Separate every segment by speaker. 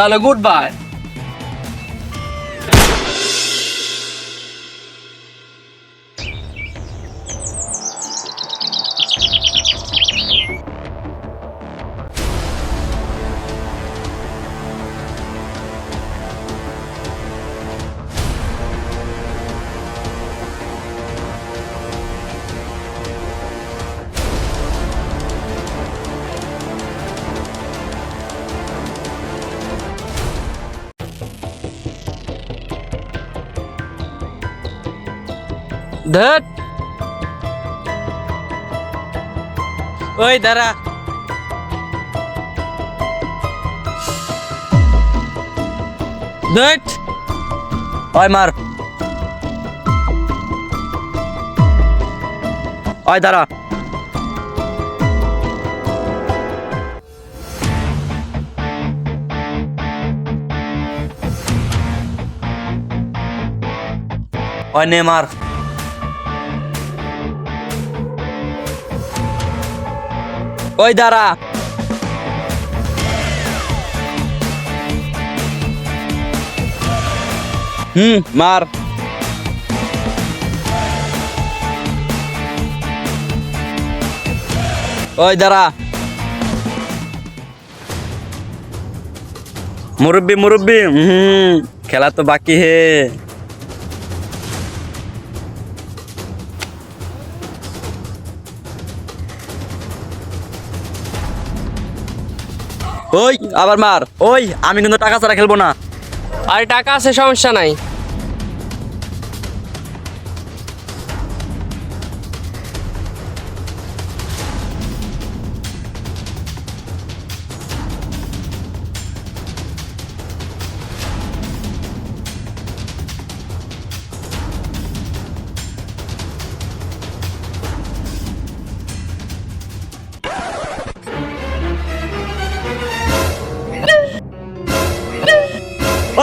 Speaker 1: তাহলে good bye ধত ওই দাঁড়া। ধত
Speaker 2: ওই মার। ওই দাঁড়া। ওই নে মার। ওই দাঁড়া। হুম মার। ওই দাঁড়া। মুরব্বি মুরব্বি হুম খেলা তো বাকি হে। ওই আবার মার। ওই আমি কিন্তু টাকা ছাড়া খেলব না।
Speaker 1: আর টাকা আছে সমস্যা নাই।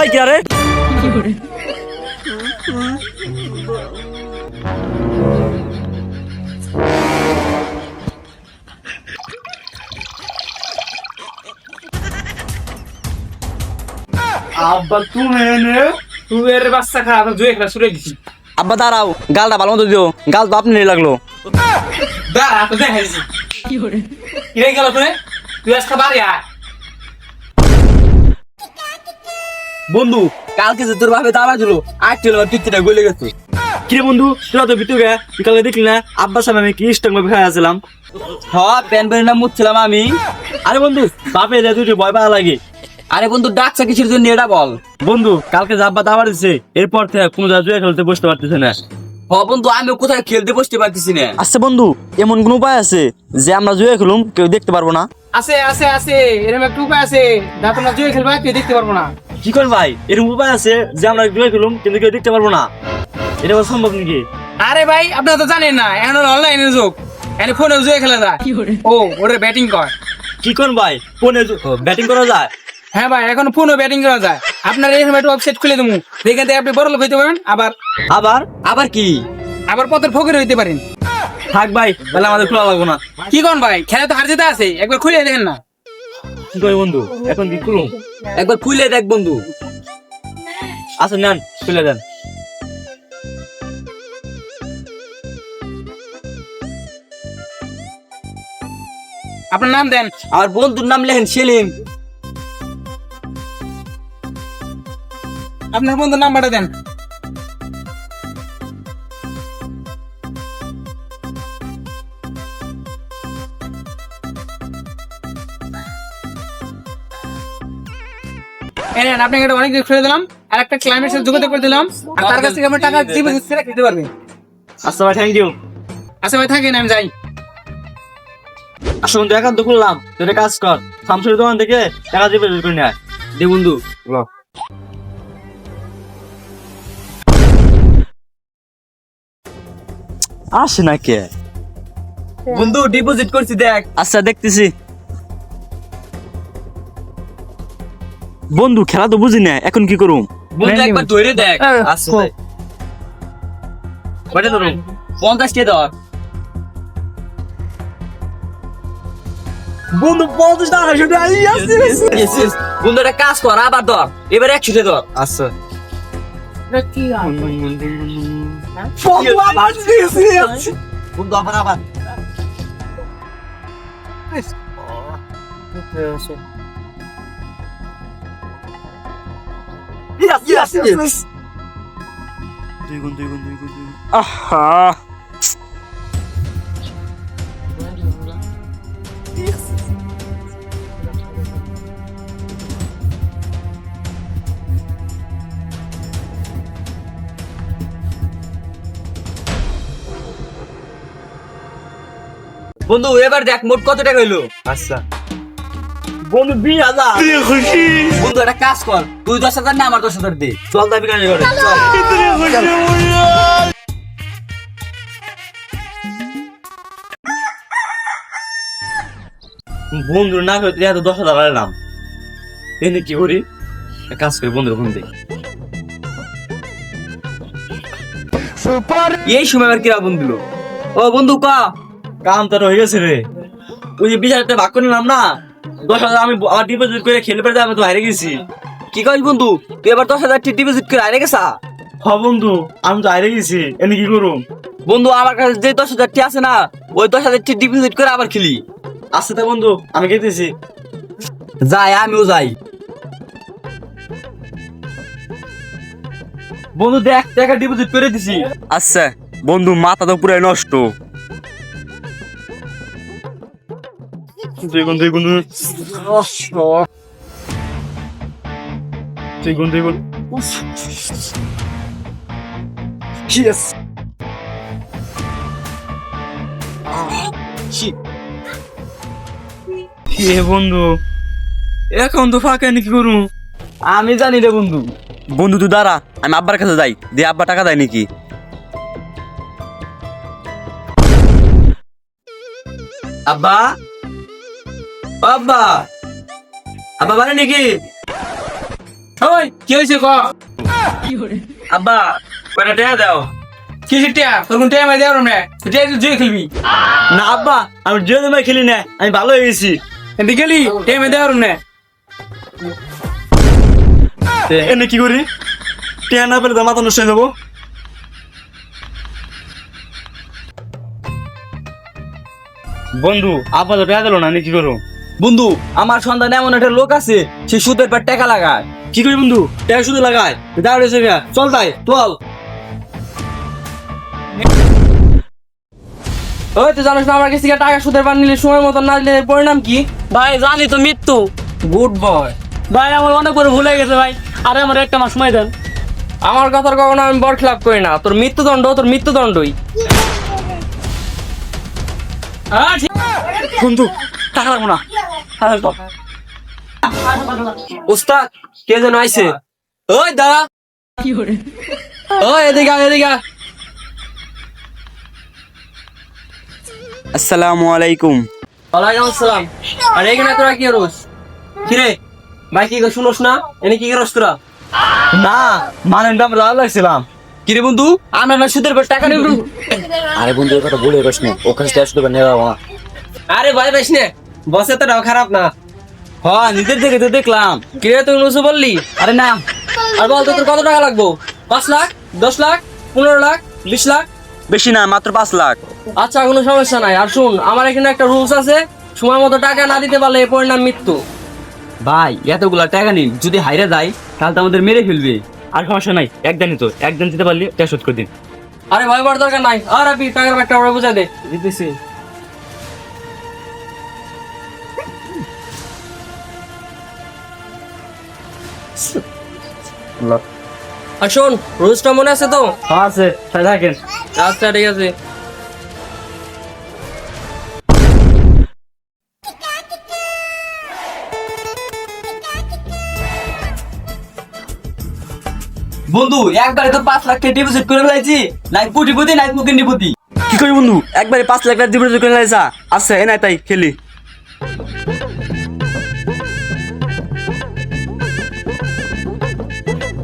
Speaker 2: ওই কি আরে?
Speaker 3: আব্বা তুমি এনে তুই এর বাচ্চা খা তো জুয়ে খেলা শুরু দিছি।
Speaker 2: আব্বা দাঁড়াও গালটা ভালো মতো দিও। গাল তো আপনি লাগল।
Speaker 3: দাঁড়া তো দেখাইছি কি করে? গেল তুই তুই আজকে বাড়ি আয়।
Speaker 2: বন্ধু কালকে যে তোর ভাবে দাঁড়া ছিল আট ছিল তিনটা গলে গেছে।
Speaker 4: কিরে বন্ধু তোরা তো ভিতরে গে বিকালে দেখলি না আব্বার সামনে আমি কি স্ট্রং ভাবে খাই আসলাম?
Speaker 2: হ্যাঁ প্যান প্যান নাম মুছছিলাম আমি।
Speaker 4: আরে বন্ধু বাপে যা দুটো ভয় পাওয়া লাগে।
Speaker 2: আরে বন্ধু ডাকছে কিসের জন্য এটা বল?
Speaker 4: বন্ধু কালকে যে আব্বা দাবার দিছে এরপর থেকে কোনো যা জুয়ে খেলতে বসতে পারতেছে না।
Speaker 2: হ বন্ধু আমি কোথায় খেলতে বসতে পারতেছি না।
Speaker 4: আচ্ছা বন্ধু এমন কোন উপায় আছে যে আমরা জুয়ে খেলুম কেউ দেখতে পারব না?
Speaker 3: আছে আছে আছে এরকম একটা উপায় আছে যা তোমরা জুয়ে খেলবা কেউ দেখতে পারব না।
Speaker 4: কি করেন ভাই? এরকম উপায় আছে যে আমরা জুয়ে খেলুম কিন্তু কেউ দেখতে পারব না। এটা সম্ভব নাকি?
Speaker 3: আরে ভাই আপনারা তো জানেন না এখন অনলাইনের যুগ। এনে ফোনে জুয়ে খেলা যায়। ও ওরে ব্যাটিং কর।
Speaker 4: কি করেন ভাই? ফোনে ব্যাটিং করা যায়?
Speaker 3: হ্যাঁ ভাই এখন ফোনও ব্যাটিং করা যায়। আপনার এরকম একটা ওয়েবসাইট খুলে দেবো। যেখান থেকে আপনি বড় লোক হইতে পারবেন আবার
Speaker 4: আবার?
Speaker 2: আবার কি?
Speaker 3: আবার পথের ফকির হইতে পারেন।
Speaker 4: থাক ভাই তাহলে আমাদের খোলা লাগবো না।
Speaker 3: কি কোন ভাই? খেলা তো হার যেতে আছে একবার খুলে দেখেন না।
Speaker 4: কি করি বন্ধু? এখন কি করুম?
Speaker 2: একবার খুলে দেখ বন্ধু।
Speaker 4: আচ্ছা নেন খুলে দেন।
Speaker 3: আপনার নাম দেন।
Speaker 2: আর বন্ধুর নাম লেখেন সেলিম।
Speaker 3: আপনার বন্ধুর নাম্বারটা দেন। আপনাকে একটা অনেক খুলে দিলাম আর একটা ক্লাইমেট সাথে যোগাযোগ করে দিলাম। আর তার কাছ থেকে আমরা টাকা দিবে পারবে।
Speaker 4: আচ্ছা ভাই থ্যাংক ইউ
Speaker 3: আচ্ছা ভাই থাকেন আমি যাই।
Speaker 4: আসলে বন্ধু একান্ত করলাম একটা কাজ কর। দোকান থেকে টাকা দিয়ে বের করে নেয়
Speaker 2: দে বন্ধু
Speaker 4: আসে না কে?
Speaker 2: বন্ধু ডিপোজিট করছি দেখ।
Speaker 4: আচ্ছা দেখতেছি। বন্ধু খেলা তো বুঝি না এখন কি করুম
Speaker 2: বন্ধু একবার ধরে দেখ আচ্ছা ভাই।
Speaker 4: কয়টা ধরুম
Speaker 2: পঞ্চাশ কে ধর
Speaker 4: বন্ধু পঞ্চাশ টাকা শুধু.
Speaker 2: বন্ধু একটা কাজ কর আবার ধর এবার একসাথে ধর
Speaker 4: আচ্ছা বন্ধু আবার আবার Yes, yes, yes. দুই গুণ দুই গুণ দুই গুণ দুই গুণ
Speaker 1: আহা
Speaker 2: বন্ধু এবার দেখ মোট কত টাকা হইল?
Speaker 4: আচ্ছা। বন্ধু বিশ হাজার।
Speaker 2: বন্ধু একটা কাজ কর। তুই দশ হাজার না আমার দশ হাজার দে।
Speaker 4: চল দাবি কাজ করে বন্ধু। না করে এত দশ হাজার আনলাম এনে কি করি? কাজ করি বন্ধুর ফোন দিই
Speaker 2: এই সময় আবার কিরা বন্ধু ও বন্ধু ক?
Speaker 4: কাম তো হয়ে গেছে রে। ওই যে বিশ হাজার ভাগ করে নিলাম না? দশ হাজার আমি আমার ডিপোজিট করে খেলে পেরে আমি তো হারে গেছি।
Speaker 2: কি কইস বন্ধু? তুই এবার দশ হাজার ডিপোজিট করে গেছা?
Speaker 4: হ বন্ধু আমি তো হারে গেছি এনে কি করুম?
Speaker 2: বন্ধু আমার কাছে যে দশ হাজার টি আছে না ওই দশ হাজার টি ডিপোজিট করে আবার খেলি।
Speaker 4: আচ্ছা তা বন্ধু আমি খেতেছি।
Speaker 2: যাই আমিও যাই। বন্ধু দেখ টাকা ডিপোজিট করে দিছি।
Speaker 1: আচ্ছা বন্ধু মাথা তো পুরো নষ্ট।
Speaker 4: দুই গুণ দুই গুণ দুই দুই গুণ
Speaker 2: Yes.
Speaker 4: এ বন্ধু এখন তো ফাঁকা নাকি করুম
Speaker 2: আমি জানি রে বন্ধু।
Speaker 1: বন্ধু তুই দাঁড়া। আমি আব্বার কাছে যাই। দিয়ে আব্বা টাকা দেয় নাকি?
Speaker 2: আব্বা? আব্বা আব্বা মানে নাকি?
Speaker 3: ওই কি হয়েছে ক?
Speaker 2: আব্বা কয়টা টাকা দাও?
Speaker 3: কি টিয়া? তোর কোন টিয়া মাই দেওয়ার না তুই টিয়া জুয়ে খেলবি।
Speaker 4: না আব্বা আমি জিও তোমায় খেলি না। আমি ভালো হয়ে গেছি।
Speaker 3: এদিকে গেলি? টিয়া মাই দেওয়ার না
Speaker 4: এনে কি করি? টিয়া না পেলে তো মাথা নষ্ট হয়ে যাব। বন্ধু আব্বা তো টাকা দিল না আমি কি করব?
Speaker 2: বন্ধু আমার সন্ধানে এমন একটা লোক আছে সে সুদের পর টাকা লাগায়।
Speaker 4: কি করি বন্ধু? টাকা শুধু লাগায়? দাঁড়িয়েছে চল তাই
Speaker 2: চল
Speaker 1: ওই তুই জানিস না আমার কাছে থেকে টাকা সুদের পান নিলে সময় মতো না দিলে পরিণাম কি? ভাই জানি তো মৃত্যু। গুড বয়
Speaker 5: ভাই আমার অনেক বড় ভুল হয়ে গেছে ভাই। আরে আমার একটা মাস সময় দেন।
Speaker 1: আমার কথার কখনো আমি বর খেলাপ করি না। তোর মৃত্যুদণ্ড তোর মৃত্যুদণ্ডই।
Speaker 5: হ্যাঁ ঠিক।
Speaker 4: বন্ধু টাকা লাগবো না।
Speaker 1: উস্তাদ কে যেন আইছে? ওই দাঁড়া ওই এদিকে এদিকে আসসালামু আলাইকুম। ওয়ালাইকুম আসসালাম। আর এখানে তোরা কি করস? কিরে? ভাই কি শুনোস না? এনে কি করস তোরা?
Speaker 4: না মানে লাগছিলাম।
Speaker 2: কিরে বন্ধু? আমরা না সুদের পর টাকা নিব।
Speaker 4: আরে বন্ধু এর কথা বলে গেছ না। ওখানে নেওয়া
Speaker 1: আরে ভাই বেশ নে। বসে তো খারাপ না।
Speaker 2: হ নিজের থেকে তো দেখলাম।
Speaker 1: কিরে তুই নুসু বললি?
Speaker 2: আরে না।
Speaker 1: আর বল তোর কত টাকা লাগবো? পাঁচ লাখ দশ লাখ পনেরো লাখ বিশ লাখ? বেশি না মাত্র পাঁচ লাখ। আচ্ছা কোনো সমস্যা নাই। আর শুন আমার এখানে একটা রুলস আছে। সময় মতো টাকা না দিতে পারলে এর পরিণাম মৃত্যু।
Speaker 2: ভাই এতগুলা টাকা নিন যদি হাইরে যায় তাহলে তো আমাদের মেরে ফেলবে।
Speaker 4: আর সমস্যা নাই একদিনই তো। একদিন দিতে পারলে টাকা শোধ করে দিন।
Speaker 1: আরে ভয় পাওয়ার দরকার নাই। আর আপনি টাকার ব্যাগটা আমরা বুঝাই দে। দিতেছি। আর শোন রুলসটা মনে আছে তো?
Speaker 4: হ্যাঁ আছে। তাই থাকেন।
Speaker 1: আচ্ছা ঠিক আছে।
Speaker 2: বন্ধু একবারে তো পাঁচ লাখ টাকা ডিপোজিট করে ফেলাইছি। নাই পুটিপতি নাই মুখে নিপতি
Speaker 1: কি করি বন্ধু? একবারে পাঁচ লাখ টাকা ডিপোজিট করে লাইছা আচ্ছা এ নাই তাই খেলি।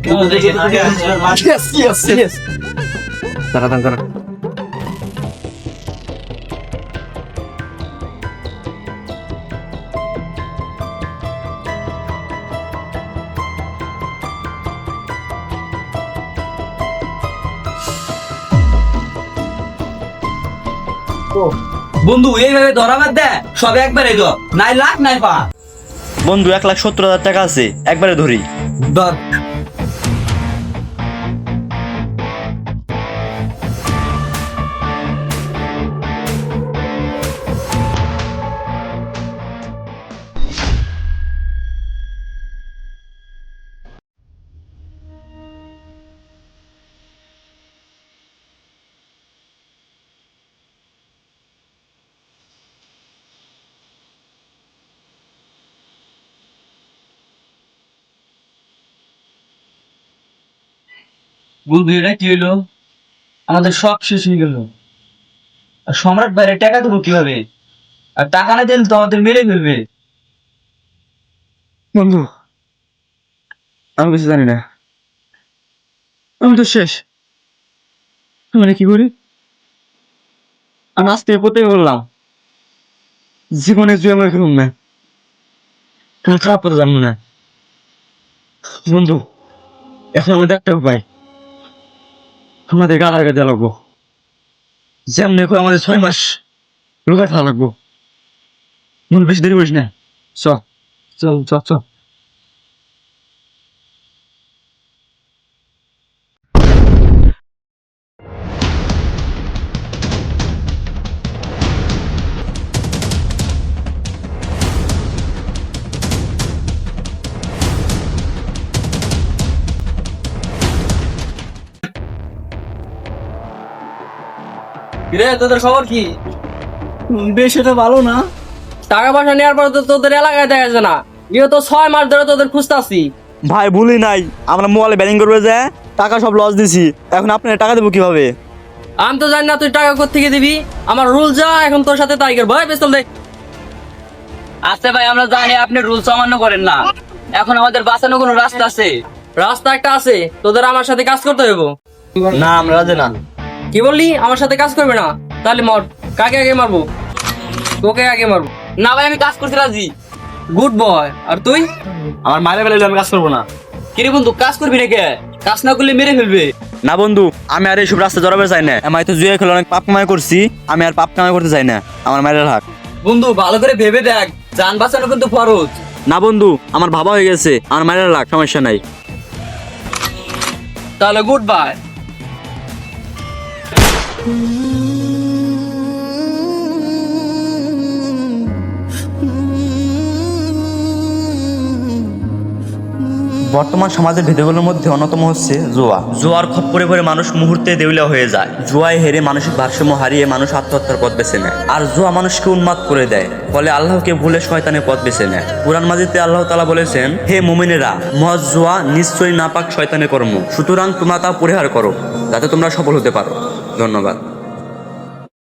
Speaker 1: Yes, yes, yes. দাঁড়া দাঁড়া
Speaker 2: বন্ধু এইভাবে ধরাবার দে। সবে একবারে দ নাই লাখ নাই পা
Speaker 4: বন্ধু এক লাখ সত্তর হাজার টাকা আছে একবারে ধরি।
Speaker 2: ধর। বন্ধু এটা কি হইল? আমাদের সব শেষ হয়ে গেল। আর সম্রাট বাইরে টাকা দেবো কীভাবে? আর টাকা না দিলে তো আমাদের মেরে ফেলবে।
Speaker 4: বন্ধু, আমি কিছু জানি না। আমি তো শেষ। মানে কি করি আমি আজ থেকে বললাম, জীবনে জুয়ে আমি খেলুম না। তুমি খারাপ কথা জানো না। বন্ধু, এখন আমাদের একটা উপায়। আমাদের গালার দেওয়া লাগবো। যেমনি করে আমাদের ছয় মাস লুকায় থাকা লাগবো। মনে বেশি দেরি করিস না। চল চল চল চল
Speaker 1: রে তোদের খবর কি?
Speaker 4: বেশ এটা ভালো না।
Speaker 1: টাকা পয়সা নেওয়ার পর তো তোদের এলাকায় দেখা যায় না। ইয়ে তো ছয় মাস ধরে তোদের খুঁজতাছি।
Speaker 4: ভাই ভুলি নাই। আমরা মোবাইলে ব্যাটিং করবে যে টাকা সব লস দিছি। এখন আপনার টাকা দেবো কীভাবে?
Speaker 1: আমি তো জানি না তুই টাকা কোথেকে দিবি। আমার রুল যা এখন তোর সাথে তাই করব। এই পিস্তল দে।
Speaker 2: আচ্ছা ভাই আমরা জানি আপনি রুলস অমান্য করেন না। এখন আমাদের বাঁচানো কোনো রাস্তা আছে।
Speaker 1: রাস্তা একটা আছে। তোদের আমার সাথে কাজ করতে হইব।
Speaker 4: না আমরা রাজি না।
Speaker 1: কি বললি? আমার সাথে কাজ করবে না। তাহলে মর। কাকে আগে মারবো? তোকে আগে মারবো।
Speaker 2: না ভাই আমি কাজ করতে রাজি।
Speaker 1: গুড বয় আর তুই?
Speaker 4: আমার মায়ের বেলায় আমি কাজ করব না।
Speaker 2: কিরে বন্ধু কাজ করবি নাকি? কাজ না করলে মেরে ফেলবে।
Speaker 4: না বন্ধু আমি আর এইসব রাস্তা জড়াবে চাই না। আমি তো জুয়ে খেলে অনেক পাপ কামাই করছি আমি আর পাপ কামাই করতে চাই না। আমার মায়ের হাক।
Speaker 2: বন্ধু ভালো করে ভেবে দেখ। যান বাঁচানো কিন্তু ফরজ।
Speaker 4: না বন্ধু আমার ভাবা হয়ে গেছে। আমার মায়ের লাখ সমস্যা নাই।
Speaker 1: তাহলে গুড বাই
Speaker 4: বর্তমান সমাজের ভেদগুলোর মধ্যে অন্যতম হচ্ছে জোয়া। জোয়ার খপ্পরে পরে মানুষ মুহূর্তে দেউলিয়া হয়ে যায়। জোয়ায় হেরে মানসিক ভারসাম্য হারিয়ে মানুষ আত্মহত্যার পথ বেছে নেয়। আর জোয়া মানুষকে উন্মাদ করে দেয়, ফলে আল্লাহকে ভুলে শয়তানের পথ বেছে নেয়। কোরআন মাজিদে আল্লাহ তালা বলেছেন, হে মুমিনেরা মজ জোয়া নিশ্চয়ই নাপাক শয়তানের কর্ম। সুতরাং তোমরা তা পরিহার করো, যাতে তোমরা সফল হতে পারো। ধন্যবাদ।